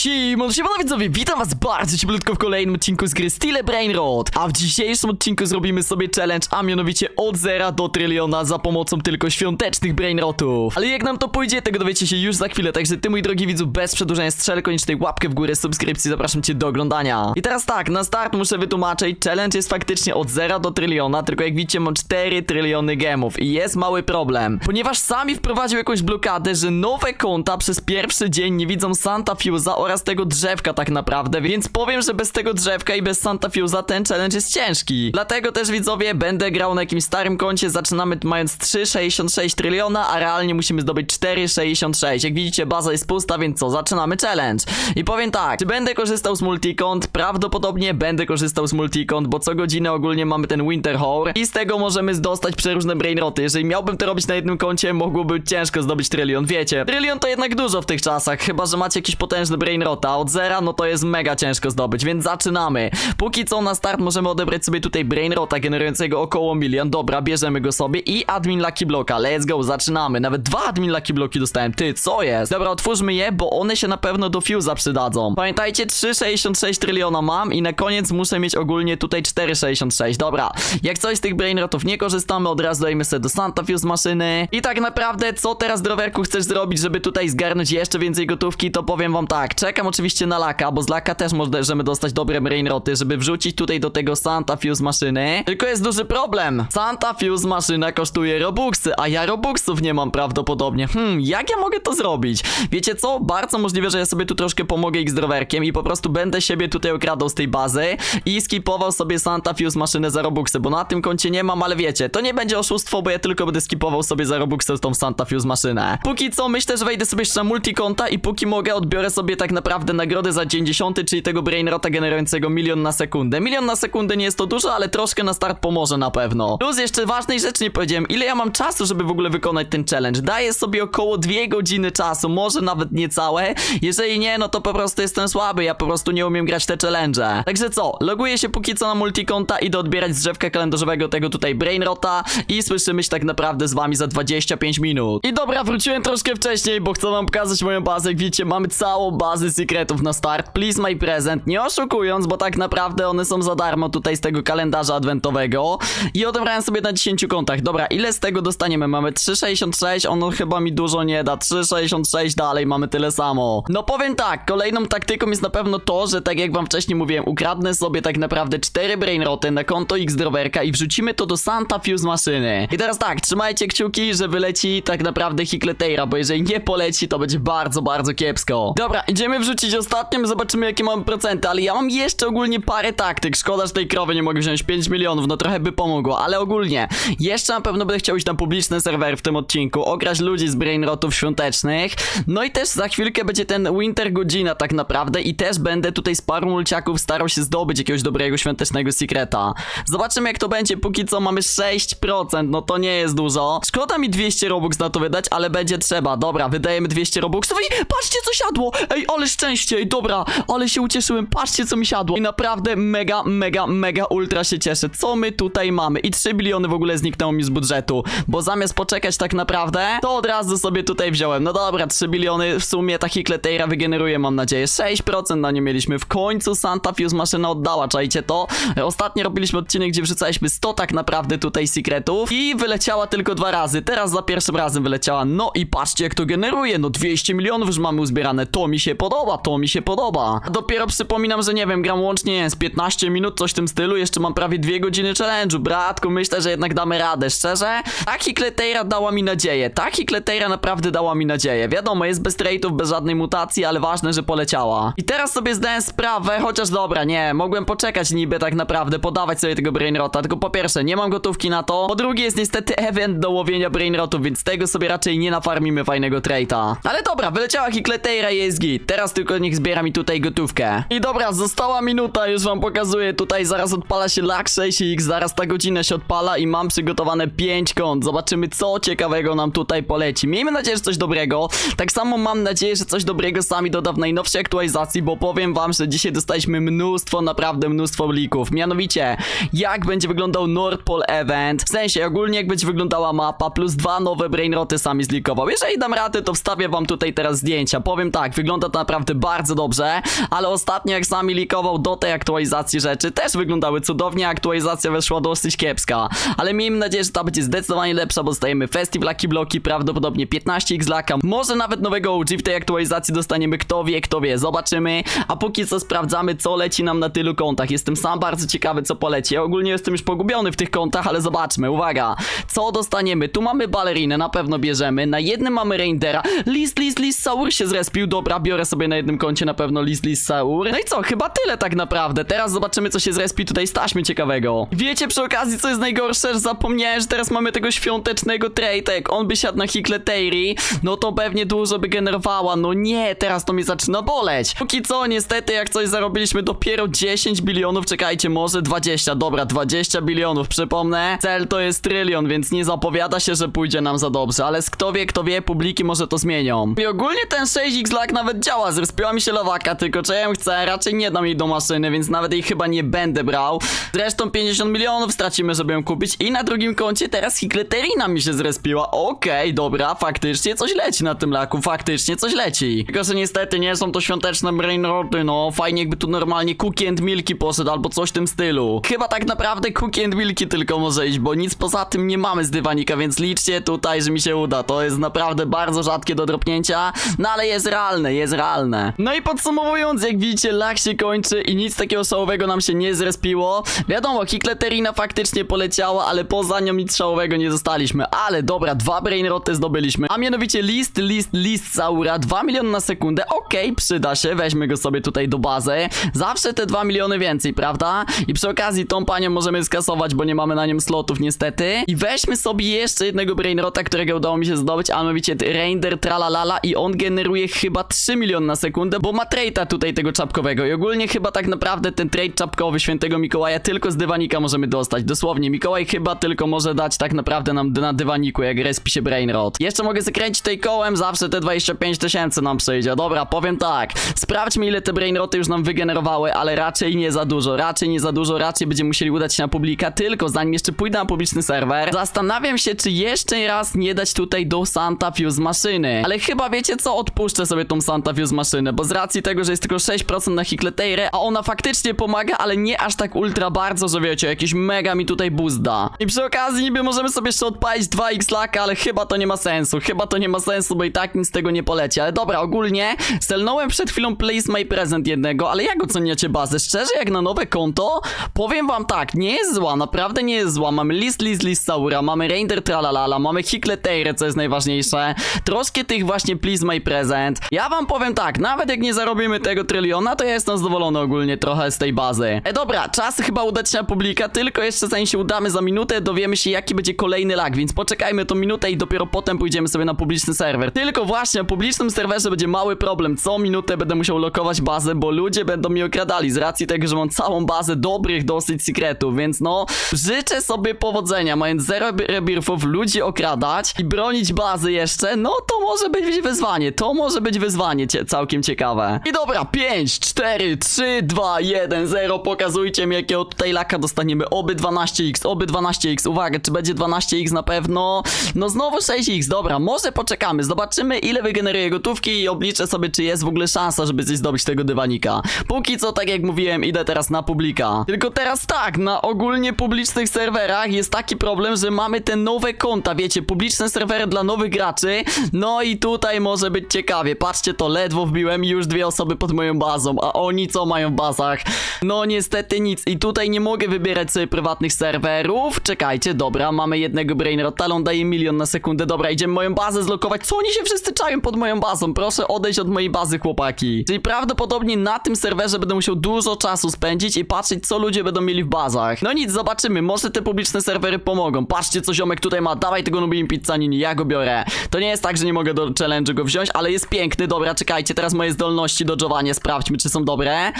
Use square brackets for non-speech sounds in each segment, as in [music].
Siemon, siemano widzowie, witam was bardzo cieplutko w kolejnym odcinku z gry Stile Brainrot A w dzisiejszym odcinku zrobimy sobie challenge, a mianowicie od zera do tryliona za pomocą tylko świątecznych Brainrotów Ale jak nam to pójdzie, tego dowiecie się już za chwilę, także ty mój drogi widzu, bez przedłużania strzel koniecznie łapkę w górę, subskrypcji, zapraszam cię do oglądania. I teraz tak, na start muszę wytłumaczyć, challenge jest faktycznie od zera do tryliona, tylko jak widzicie mam 4 tryliony gemów i jest mały problem. Ponieważ sami wprowadził jakąś blokadę, że nowe konta przez pierwszy dzień nie widzą Santa Fuse'a oraz tego drzewka tak naprawdę, więc powiem, że bez tego drzewka i bez Santa Fuse'a ten challenge jest ciężki. Dlatego też widzowie, będę grał na jakimś starym koncie, zaczynamy mając 3,66 tryliona, a realnie musimy zdobyć 4,66. Jak widzicie, baza jest pusta, więc co, zaczynamy challenge. I powiem tak, czy będę korzystał z multikont? Prawdopodobnie będę korzystał z multikont, bo co godzinę ogólnie mamy ten Winter Hour i z tego możemy zdostać przeróżne brainroty. Jeżeli miałbym to robić na jednym koncie, mogłoby ciężko zdobyć trylion, wiecie. Trylion to jednak dużo w tych czasach, chyba że macie jakiś potężny brainrota. Od zera, no to jest mega ciężko zdobyć, więc zaczynamy. Póki co na start możemy odebrać sobie tutaj brainrota generującego około milion. Dobra, bierzemy go sobie i admin Lucky Blocka. Let's go, zaczynamy. Nawet dwa admin Lucky Blocki dostałem. Ty, co jest? Dobra, otwórzmy je, bo one się na pewno do Fuse'a przydadzą. Pamiętajcie, 3,66 tryliona mam i na koniec muszę mieć ogólnie tutaj 4,66. Dobra, jak coś z tych brainrotów nie korzystamy, od razu dajmy sobie do Santa Fuse maszyny. I tak naprawdę, co teraz, drowerku, chcesz zrobić, żeby tutaj zgarnąć jeszcze więcej gotówki, to powiem wam tak. Czekam oczywiście na laka, bo z laka też możemy dostać dobre brainroty, żeby wrzucić tutaj do tego Santa Fuse maszyny. Tylko jest duży problem. Santa Fuse maszyna kosztuje robuxy, a ja robuxów nie mam prawdopodobnie. Hmm, jak ja mogę to zrobić? Wiecie co? Bardzo możliwe, że ja sobie tu troszkę pomogę ich z drowerkiem i po prostu będę siebie tutaj okradał z tej bazy i skipował sobie Santa Fuse maszynę za robuxy, bo na tym koncie nie mam, ale wiecie, to nie będzie oszustwo, bo ja tylko będę skipował sobie za robuxy tą Santa Fuse maszynę. Póki co myślę, że wejdę sobie jeszcze na multikonta i póki mogę odbiorę sobie tak naprawdę nagrodę za dzień 10, czyli tego brainrota generującego milion na sekundę. Milion na sekundę nie jest to dużo, ale troszkę na start pomoże na pewno. Plus jeszcze ważnej rzeczy nie powiedziałem, ile ja mam czasu, żeby w ogóle wykonać ten challenge. Daję sobie około 2 godziny czasu, może nawet niecałe. Jeżeli nie, no to po prostu jestem słaby, ja po prostu nie umiem grać te challenge. Także co, loguję się póki co na multikonta, idę odbierać z drzewka kalendarzowego tego tutaj brainrota i słyszymy się tak naprawdę z wami za 25 minut. I dobra, wróciłem troszkę wcześniej, bo chcę wam pokazać moją bazę. Jak widzicie, mamy całą bazę secretów na start. Please my present, nie oszukując, bo tak naprawdę one są za darmo tutaj z tego kalendarza adwentowego. I odebrałem sobie na 10 kontach. Dobra, ile z tego dostaniemy? Mamy 3,66, ono chyba mi dużo nie da. 3,66 dalej, mamy tyle samo. No powiem tak, kolejną taktyką jest na pewno to, że tak jak wam wcześniej mówiłem, ukradnę sobie tak naprawdę 4 brainroty na konto X-Drowerka i wrzucimy to do Santa Fuse maszyny. I teraz tak, trzymajcie kciuki, że wyleci tak naprawdę Hikleteira, bo jeżeli nie poleci, to będzie bardzo, bardzo kiepsko. Dobra, idziemy wrzucić ostatnią, zobaczymy jakie mamy procenty, ale ja mam jeszcze ogólnie parę taktyk. Szkoda, że tej krowy nie mogę wziąć 5 milionów, no trochę by pomogło, ale ogólnie jeszcze na pewno będę chciał iść na publiczny serwer w tym odcinku, ograć ludzi z brainrotów świątecznych. No i też za chwilkę będzie ten Winter Godzina tak naprawdę i też będę tutaj z paru mulciaków starał się zdobyć jakiegoś dobrego świątecznego secreta. Zobaczymy jak to będzie, póki co mamy 6%, no to nie jest dużo. Szkoda mi 200 robux na to wydać, ale będzie trzeba. Dobra, wydajemy 200 robuxów i patrzcie co siadło! Ej, ale szczęście, dobra, ale się ucieszyłem, patrzcie co mi siadło. I naprawdę mega, mega, mega ultra się cieszę. Co my tutaj mamy? I 3 biliony w ogóle zniknęło mi z budżetu, bo zamiast poczekać tak naprawdę, to od razu sobie tutaj wziąłem. No dobra, 3 biliony w sumie ta Hikleteira wygeneruje, mam nadzieję. 6% na nie mieliśmy. W końcu Santa Fuse maszyna oddała, czajcie to? Ostatnio robiliśmy odcinek, gdzie wrzucaliśmy 100 tak naprawdę tutaj secretów i wyleciała tylko dwa razy. Teraz za pierwszym razem wyleciała. No i patrzcie jak to generuje. No 200 milionów już mamy uzbierane. To mi się podoba, to mi się podoba. Dopiero przypominam, że nie wiem, gram łącznie z 15 minut, coś w tym stylu. Jeszcze mam prawie 2 godziny challenge'u. Bratku, myślę, że jednak damy radę. Szczerze, ta Hikleteira dała mi nadzieję. Ta Hikleteira naprawdę dała mi nadzieję. Wiadomo, jest bez trade'ów, bez żadnej mutacji, ale ważne, że poleciała. I teraz sobie zdałem sprawę, chociaż dobra, nie, mogłem poczekać niby tak naprawdę, podawać sobie tego brainrota, tylko po pierwsze, nie mam gotówki na to, po drugie jest niestety [laughs] event do łowienia brainrotów, więc tego sobie raczej nie nafarmimy fajnego trade'a. Ale dobra, wyleciała Hikleteira i jest git. Teraz tylko niech zbiera mi tutaj gotówkę. I dobra, została minuta, już wam pokazuję, tutaj zaraz odpala się lag 6x, zaraz ta godzina się odpala i mam przygotowane 5 kont. Zobaczymy co ciekawego nam tutaj poleci. Miejmy nadzieję, że coś dobrego. Tak samo mam nadzieję, że coś dobrego sami doda w najnowszej aktualizacji, bo powiem wam, że dzisiaj dostaliśmy mnóstwo, naprawdę mnóstwo lików. Mianowicie, jak będzie wyglądał Nord Pole Event, w sensie ogólnie jak będzie wyglądała mapa, plus dwa nowe brainroty sami zlikował. Jeżeli dam radę, to wstawię wam tutaj teraz zdjęcia. Powiem tak, wygląda to naprawdę bardzo dobrze, ale ostatnio jak sami likował do tej aktualizacji rzeczy, też wyglądały cudownie, aktualizacja weszła dosyć kiepska, ale miejmy nadzieję, że ta będzie zdecydowanie lepsza, bo dostajemy Festival Lucky Bloki, prawdopodobnie 15x laka, może nawet nowego OG w tej aktualizacji dostaniemy, kto wie, kto wie, zobaczymy, a póki co sprawdzamy, co leci nam na tylu kontach, jestem sam bardzo ciekawy, co poleci, ja ogólnie jestem już pogubiony w tych kontach, ale zobaczmy, uwaga, co dostaniemy, tu mamy balerinę, na pewno bierzemy, na jednym mamy Reindera, list, list, list, Saur się zrespił, dobra, biorę sobie na jednym koncie na pewno list, list, Saur, no i co, chyba tyle tak naprawdę, teraz zobaczymy, co się zrespi tutaj z taśmy ciekawego. Wiecie przy okazji, co jest najgorsze, że zapomniałem, że teraz mamy tego świątecznego traita, jak on by siadł na Hikleteri, no to pewnie dużo by generowała, no nie, teraz to mnie zaczyna boleć. Póki co, niestety, jak coś zarobiliśmy dopiero 10 bilionów, czekajcie, może 20, dobra, 20 bilionów, przypomnę, cel to jest trylion, więc nie zapowiada się, że pójdzie nam za dobrze, ale kto wie, kto wie, publiki może to zmienią. I ogólnie ten 6x lag nawet działa, zrespiła mi się lawaka, tylko czy ja ją chcę, raczej nie dam jej do maszyny, więc nawet jej chyba nie będę brał. Zresztą 50 milionów stracimy, żeby ją kupić i na drugim koncie teraz Hikleterina mi się zrespiła, okej, dobra, faktycznie coś leci na tym laku, faktycznie coś leci. Tylko, że niestety nie są to świąteczne brainroty, no, fajnie jakby tu normalnie Cookie and Milky poszedł, albo coś w tym stylu. Chyba tak naprawdę Cookie and Milky tylko może iść, bo nic poza tym nie mamy z dywanika, więc liczcie tutaj, że mi się uda. To jest naprawdę bardzo rzadkie do dropnięcia, no ale jest realne, jest realne. No i podsumowując, jak widzicie, lak się kończy i nic takiego szałowego nam się nie zrespiło. Wiadomo, Hikleterina faktycznie poleciała, ale poza nią nic szałowego nie dostaliśmy. Ale dobra, dwa brainroty zdobyliśmy, a mianowicie list, list, list Saura, 2 miliony na sekundę, okej, przyda się, weźmy go sobie tutaj do bazy. Zawsze te 2 miliony więcej, prawda? I przy okazji tą panią możemy skasować, bo nie mamy na nią slotów niestety. I weźmy sobie jeszcze jednego brainrota, którego udało mi się zdobyć, a mianowicie Rainder Tralalala i on generuje chyba 3 miliony na sekundę, bo ma trade'a tutaj tego czapkowego i ogólnie chyba tak naprawdę ten trade czapkowy świętego Mikołaja tylko z dywanika możemy dostać. Dosłownie, Mikołaj chyba tylko może dać tak naprawdę nam na dywaniku, jak respi się brainrot. Jeszcze mogę zakręcić tej kołem, zawsze te 25 tysięcy nam przyjdzie. Dobra, powiem tak, sprawdźmy ile te brainroty już nam wygenerowały, ale raczej nie za dużo, raczej nie za dużo, raczej będziemy musieli udać się na publika, tylko zanim jeszcze pójdę na publiczny serwer, zastanawiam się, czy jeszcze raz nie dać tutaj do Santa Fuse maszyny. Ale chyba wiecie co, odpuszczę sobie tą Santa Fuse maszynę, bo z racji tego, że jest tylko 6% na Hikleteire, a ona faktycznie pomaga, ale nie aż tak ultra bardzo, że wiecie, jakieś mega mi tutaj boost da. I przy okazji niby możemy sobie jeszcze odpalić 2x laka, ale chyba to nie ma sensu, chyba to nie ma sensu, bo i tak nic z tego nie poleci. Ale dobra, ogólnie stelnąłem przed chwilą Place My Present jednego, ale jak oceniacie bazę? Szczerze, jak na nowe konto, powiem wam tak, nie jest zła, naprawdę nie jest zła. Mamy list, list, list Saura, mamy Rainder Tralalala, mamy Hikleteire, co jest najważniejsze. Troszkę tych właśnie Please My Present. Ja wam powiem tak, nawet jak nie zarobimy tego tryliona, to ja jestem zadowolony ogólnie trochę z tej bazy. E dobra, czas chyba udać się na publika, tylko jeszcze zanim się udamy za minutę, dowiemy się jaki będzie kolejny lag, więc poczekajmy tą minutę i dopiero potem pójdziemy sobie na publiczny serwer. Tylko właśnie na publicznym serwerze będzie mały problem, co minutę będę musiał lokować bazę, bo ludzie będą mi okradali z racji tego, że mam całą bazę dobrych dosyć secretów, więc no, życzę sobie powodzenia, mając zero rebirfów, ludzi okradać i bronić bazy jeszcze, no to może być wyzwanie, to może być wyzwanie cie całkiem ciekawe. I dobra, 5, 4, 3, 2, 1, 0, pokazujcie mi jakiego tutaj laka dostaniemy, oby 12x, oby 12x, uwaga, czy będzie 12x na pewno, no znowu 6x, dobra, może poczekamy, zobaczymy ile wygeneruje gotówki i obliczę sobie, czy jest w ogóle szansa, żeby coś zdobyć tego dywanika. Póki co, tak jak mówiłem, idę teraz na publika. Tylko teraz tak, na ogólnie publicznych serwerach jest taki problem, że mamy te nowe konta, wiecie, publiczne serwery dla nowych graczy, no i tutaj może być ciekawie, patrzcie to, ledwo wbiłem i już dwie osoby pod moją bazą, a oni co mają w bazach? No niestety nic i tutaj nie mogę wybierać sobie prywatnych serwerów, czekajcie, dobra, mamy jednego brainrota, ale on daje milion na sekundę, dobra, idziemy moją bazę zlokować, co oni się wszyscy czają pod moją bazą, proszę odejść od mojej bazy, chłopaki. Czyli prawdopodobnie na tym serwerze będę musiał dużo czasu spędzić i patrzeć, co ludzie będą mieli w bazach. No nic, zobaczymy, może te publiczne serwery pomogą. Patrzcie, co ziomek tutaj ma, dawaj tego Nubim Pizzanini, ja go biorę. To nie jest tak, że nie mogę do challenge'u go wziąć, ale jest piękny, dobra, czekajcie, teraz moje zdolności do dodżowania, sprawdźmy, czy są dobre.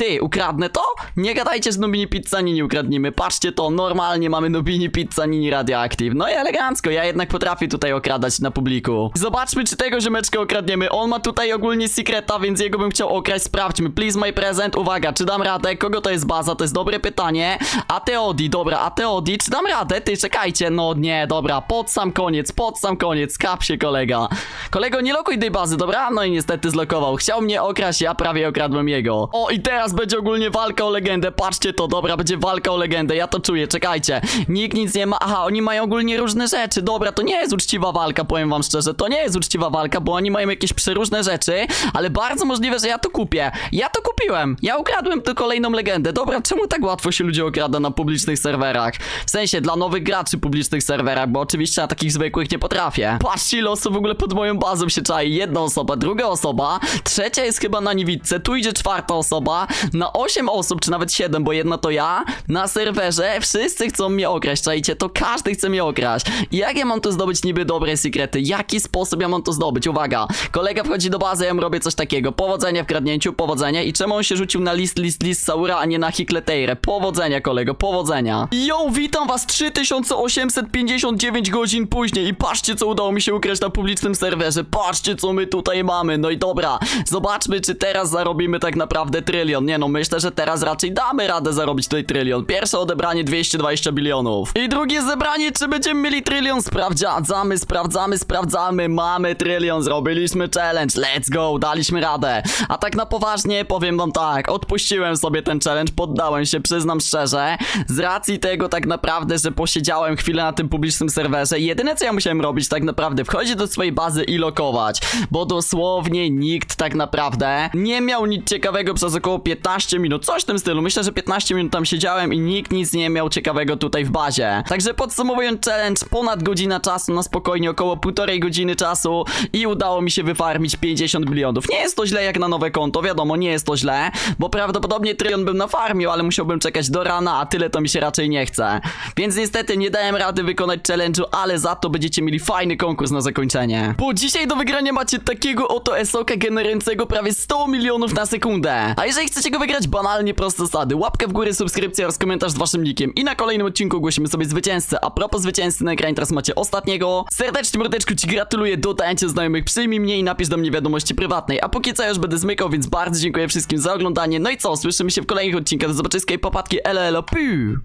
Ty, ukradnę to? Nie gadajcie, że Nubini Pizzanini ukradnimy. Patrzcie to, normalnie mamy Nubini Pizzanini Radioactive. No i elegancko, ja jednak potrafię tutaj okradać na publiku. Zobaczmy, czy tego ziomeczka okradniemy. On ma tutaj ogólnie secreta, więc jego bym chciał okraść. Sprawdźmy. Please my present. Uwaga, czy dam radę? Kogo to jest baza? To jest dobre pytanie. Ateodi, dobra, Ateodi, czy dam radę? Ty, czekajcie. No nie, dobra, pod sam koniec, pod sam koniec. Kap się, kolega. Kolego, nie lokuj tej bazy, dobra? No i niestety zlokował. Chciał mnie okraść, ja prawie okradłem jego. O, i teraz będzie ogólnie walka o legendę. Patrzcie to, dobra, będzie walka o legendę. Ja to czuję, czekajcie. Nikt nic nie ma. Aha, oni mają ogólnie różne rzeczy. Dobra, to nie jest uczciwa walka, powiem wam szczerze. To nie jest uczciwa walka, bo oni mają jakieś przeróżne rzeczy, ale bardzo możliwe, że ja to kupię. Ja to kupiłem. Ja ukradłem tu kolejną legendę. Dobra, czemu tak łatwo się ludzie okrada na publicznych serwerach? W sensie, dla nowych graczy publicznych serwerach, bo oczywiście na takich zwykłych nie potrafię. Patrzcie, osób w ogóle pod moją bazą się czai. Jedna osoba, druga osoba, trzecia jest chyba na niewidce, tu idzie czwarta osoba, na 8 osób, czy nawet 7, bo jedna to ja, na serwerze wszyscy chcą mnie okraść, czajcie, to każdy chce mnie okraść. Jak ja mam tu zdobyć niby dobre sekrety? Jaki sposób ja mam to zdobyć? Uwaga, kolega wchodzi do bazy, ja mu robię coś takiego, powodzenia w kradnięciu, powodzenia i czemu on się rzucił na list, list, list Saura, a nie na Hikleteire? Powodzenia, kolego, powodzenia. Yo, witam was 3859 godzin później i patrzcie, co udało mi się ukraść na publicznym serwerze, patrzcie, co my tutaj mamy, no i dobra, zobaczmy, czy teraz zarobimy tak naprawdę trylion, nie no, myślę, że teraz raczej damy radę zarobić tutaj trylion, pierwsze odebranie 220 bilionów i drugie zebranie, czy będziemy mieli trylion, sprawdzamy, sprawdzamy, sprawdzamy, mamy trylion, zrobiliśmy challenge, let's go, daliśmy radę, a tak na poważnie powiem wam tak, odpuściłem sobie ten challenge, poddałem się, przyznam szczerze, z racji tego tak naprawdę, że posiedziałem chwilę na tym publicznym serwerze, jedyne co ja musiałem robić tak naprawdę, wchodzić do swojej bazy i lokować, bo dosłownie nikt tak naprawdę nie miał nic ciekawego przez około 15 minut, coś w tym stylu, myślę, że 15 minut tam siedziałem i nikt nic nie miał ciekawego tutaj w bazie, także podsumowując challenge, ponad godzina czasu na spokojnie, około półtorej godziny czasu i udało mi się wyfarmić 50 milionów, nie jest to źle jak na nowe konto, wiadomo, nie jest to źle, bo prawdopodobnie trylion bym nafarmił, ale musiałbym czekać do rana, a tyle to mi się raczej nie chce. Więc niestety nie dałem rady wykonać challenge'u, ale za to będziecie mieli fajny konkurs na zakończenie. Bo dzisiaj do wygrania macie takiego oto esoka generującego prawie 100 milionów na sekundę. A jeżeli chcecie go wygrać, banalnie proste zasady. Łapkę w górę, subskrypcja oraz komentarz z waszym nickiem. I na kolejnym odcinku ogłosimy sobie zwycięzcę. A propos zwycięzcy na ekranie teraz macie ostatniego. Serdecznie mordeczku ci gratuluję, dodajcie znajomych, przyjmij mnie i napisz do mnie wiadomości prywatnej. A póki co już będę zmykał, więc bardzo dziękuję wszystkim za oglądanie. No i co, słyszymy się w kolejnych odcinkach. Do zobaczyska i popatki, elo elo, piu!